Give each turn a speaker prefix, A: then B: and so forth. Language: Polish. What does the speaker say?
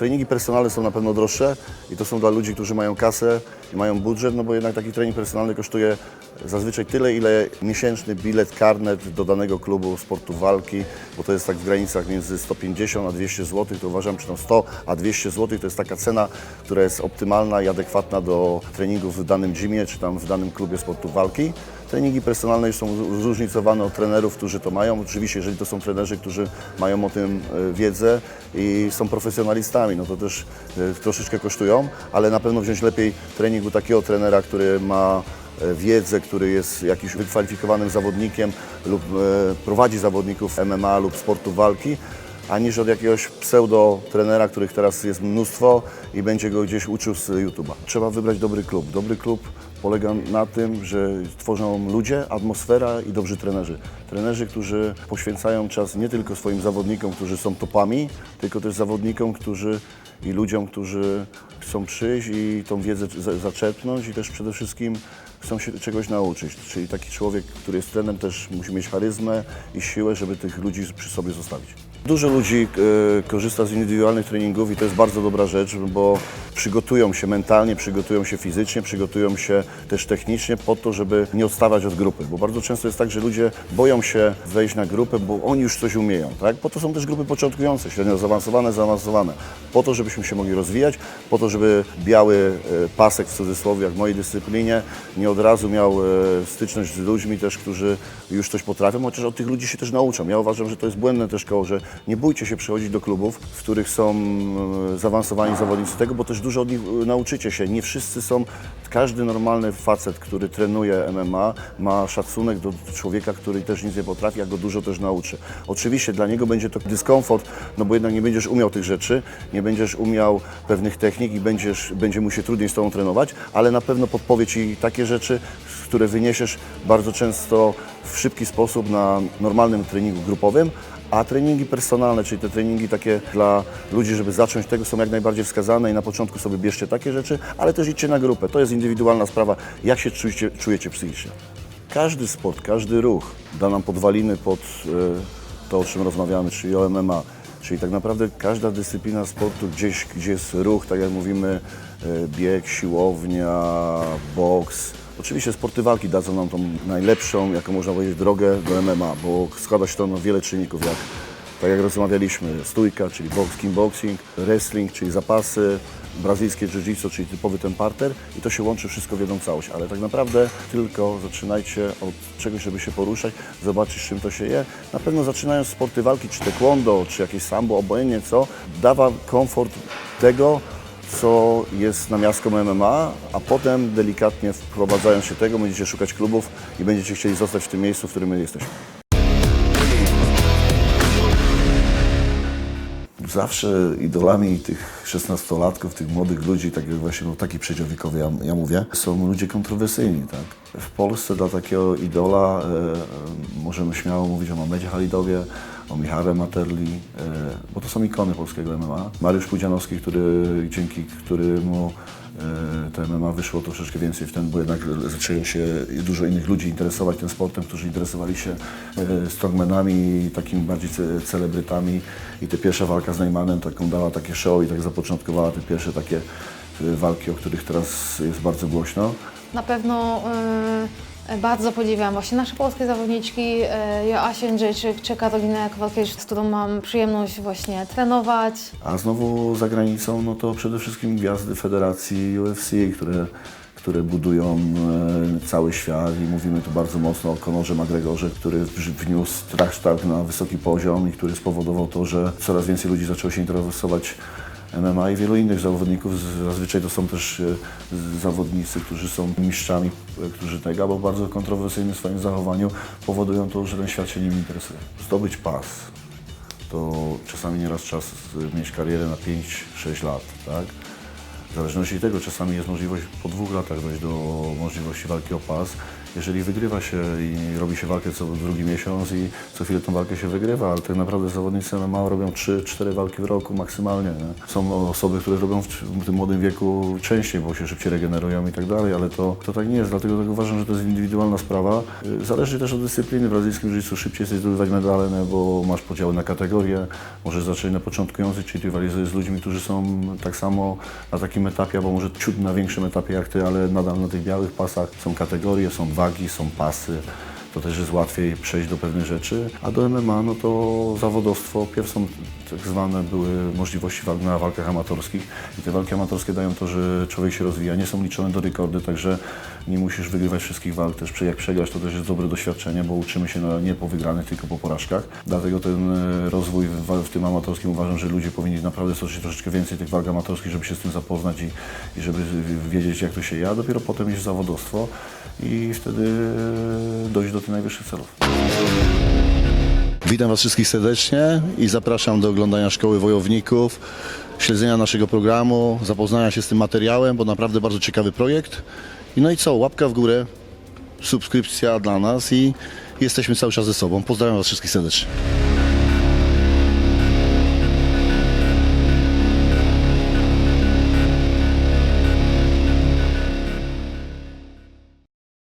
A: Treningi personalne są na pewno droższe i to są dla ludzi, którzy mają kasę i mają budżet, no bo jednak taki trening personalny kosztuje zazwyczaj tyle, ile miesięczny bilet, karnet do danego klubu sportu walki, bo to jest tak w granicach między 150 a 200 zł, to uważam, czy tam 100 a 200 zł to jest taka cena, która jest optymalna i adekwatna do treningów w danym gymie, czy tam w danym klubie sportu walki. Treningi personalne już są zróżnicowane od trenerów, którzy to mają. Oczywiście, jeżeli to są trenerzy, którzy mają o tym e, wiedzę i są profesjonalistami, no to też e, troszeczkę kosztują, ale na pewno wziąć lepiej trening u takiego trenera, który ma e, wiedzę, który jest jakimś wykwalifikowanym zawodnikiem lub prowadzi zawodników MMA lub sportu walki, aniż od jakiegoś pseudo trenera, których teraz jest mnóstwo i będzie go gdzieś uczył z YouTube'a. Trzeba wybrać dobry klub. Dobry klub polega na tym, że tworzą ludzie, atmosfera i dobrzy trenerzy. Trenerzy, którzy poświęcają czas nie tylko swoim zawodnikom, którzy są topami, tylko też zawodnikom, którzy i ludziom, którzy chcą przyjść i tą wiedzę za- zaczerpnąć i też przede wszystkim chcą się czegoś nauczyć. Czyli taki człowiek, który jest trenerem też musi mieć charyzmę i siłę, żeby tych ludzi przy sobie zostawić. Dużo ludzi e, korzysta z indywidualnych treningów i to jest bardzo dobra rzecz, bo przygotują się mentalnie, przygotują się fizycznie, przygotują się też technicznie po to, żeby nie odstawać od grupy. Bo bardzo często jest tak, że ludzie boją się wejść na grupę, bo oni już coś umieją. Tak? Po to są też grupy początkujące, średnio zaawansowane, zaawansowane. Po to, żebyśmy się mogli rozwijać, po to, żeby biały e, pasek w cudzysłowie, jak w mojej dyscyplinie, nie od razu miał e, styczność z ludźmi też, którzy już coś potrafią, chociaż od tych ludzi się też nauczam. Ja uważam, że to jest błędne też koło, że nie bójcie się przychodzić do klubów, w których są e, zaawansowani zawodnicy tego, bo też dużo od nich e, nauczycie się. Nie wszyscy są, każdy normalny facet, który trenuje MMA ma szacunek do człowieka, który też nic nie potrafi, a go dużo też nauczy. Oczywiście dla niego będzie to dyskomfort, no bo jednak nie będziesz umiał tych rzeczy, nie będziesz umiał pewnych technik i będziesz, będzie mu się trudniej z tobą trenować, ale na pewno podpowie ci takie rzeczy, które wyniesiesz bardzo często w szybki sposób na normalnym treningu grupowym, a treningi personalne, czyli te treningi takie dla ludzi, żeby zacząć tego, są jak najbardziej wskazane i na początku sobie bierzcie takie rzeczy, ale też idźcie na grupę. To jest indywidualna sprawa, jak się czujecie, czujecie psychicznie. Każdy sport, każdy ruch da nam podwaliny pod e, to, o czym rozmawiamy, czyli o MMA. Czyli tak naprawdę każda dyscyplina sportu, gdzieś, gdzie jest ruch, tak jak mówimy, e, bieg, siłownia, boks. Oczywiście sporty walki dadzą nam tą najlepszą, jaką można powiedzieć, drogę do MMA, bo składa się to na wiele czynników, jak, tak jak rozmawialiśmy, stójka, czyli box, kickboxing, wrestling, czyli zapasy, brazylijskie jiu-jitsu, czyli typowy ten parter i to się łączy wszystko w jedną całość, ale tak naprawdę tylko zaczynajcie od czegoś, żeby się poruszać, zobaczyć czym to się je. Na pewno zaczynając sporty walki, czy taekwondo, czy jakieś sambo, obojętnie co, dawa komfort tego, co jest namiastką MMA, a potem delikatnie wprowadzając się tego, będziecie szukać klubów i będziecie chcieli zostać w tym miejscu, w którym my jesteśmy. Zawsze idolami tych 16-latków, tych młodych ludzi, tak jak właśnie no, taki przedział wiekowy, ja, ja mówię, są ludzie kontrowersyjni. Tak? W Polsce dla takiego idola e, e, możemy śmiało mówić o Mamedzie Halidowie, o Michale Materli, e, bo to są ikony polskiego MMA. Mariusz Pudzianowski, który, dzięki któremu e, to MMA wyszło troszeczkę więcej w ten, bo jednak zaczęło się dużo innych ludzi interesować tym sportem, którzy interesowali się e, strongmanami, takimi bardziej ce- celebrytami i ta pierwsza walka z Neymanem taką dała takie show i tak zapoczątkowała te pierwsze takie walki, o których teraz jest bardzo głośno.
B: Na pewno y, bardzo podziwiam właśnie nasze polskie zawodniczki, y, Joasię Jędrzejczyk czy Karolinę Kowalkiewicz, z którą mam przyjemność właśnie trenować.
A: A znowu za granicą, no to przede wszystkim gwiazdy federacji UFC, które, które budują e, cały świat i mówimy tu bardzo mocno o Conorze McGregorze, który wniósł trash talk na wysoki poziom i który spowodował to, że coraz więcej ludzi zaczęło się interesować MMA i wielu innych zawodników. Zazwyczaj to są też e, zawodnicy, którzy są mistrzami, e, którzy tego, albo bardzo kontrowersyjnym swoim zachowaniu powodują to, że ten świat się nim interesuje. Zdobyć pas, to czasami nieraz czas mieć karierę na 5-6 lat, tak? W zależności od tego czasami jest możliwość po dwóch latach dojść do możliwości walki o pas jeżeli wygrywa się i robi się walkę co drugi miesiąc i co chwilę tą walkę się wygrywa, ale tak naprawdę zawodnicy MMA robią 3-4 walki w roku maksymalnie. Nie? Są osoby, które robią w tym młodym wieku częściej, bo się szybciej regenerują i tak dalej, ale to, to tak nie jest, dlatego tak uważam, że to jest indywidualna sprawa. Y, Zależy też od dyscypliny. W brazylijskim jiu szybciej jesteś zdobywać medale, nie? bo masz podziały na kategorie, możesz zacząć na początkujący, czyli rywalizujesz z ludźmi, którzy są tak samo na takim etapie, albo może ciut na większym etapie jak ty, ale nadal na tych białych pasach są kategorie, są wagi, są pasy. To też jest łatwiej przejść do pewnych rzeczy, a do MMA no to zawodowstwo, pierw są tak zwane były możliwości walk na walkach amatorskich. I te walki amatorskie dają to, że człowiek się rozwija, nie są liczone do rekordy, także nie musisz wygrywać wszystkich walk, też jak przegrasz to też jest dobre doświadczenie, bo uczymy się na, nie po wygranych, tylko po porażkach. Dlatego ten e, rozwój w, w tym amatorskim uważam, że ludzie powinni naprawdę stoczyć troszeczkę więcej tych walk amatorskich, żeby się z tym zapoznać i, i żeby wiedzieć jak to się ja, dopiero potem w zawodowstwo i wtedy e, dojść do tych najwyższych celów.
C: Witam Was wszystkich serdecznie i zapraszam do oglądania Szkoły Wojowników, śledzenia naszego programu, zapoznania się z tym materiałem, bo naprawdę bardzo ciekawy projekt. I no i co, łapka w górę, subskrypcja dla nas i jesteśmy cały czas ze sobą. Pozdrawiam Was wszystkich serdecznie.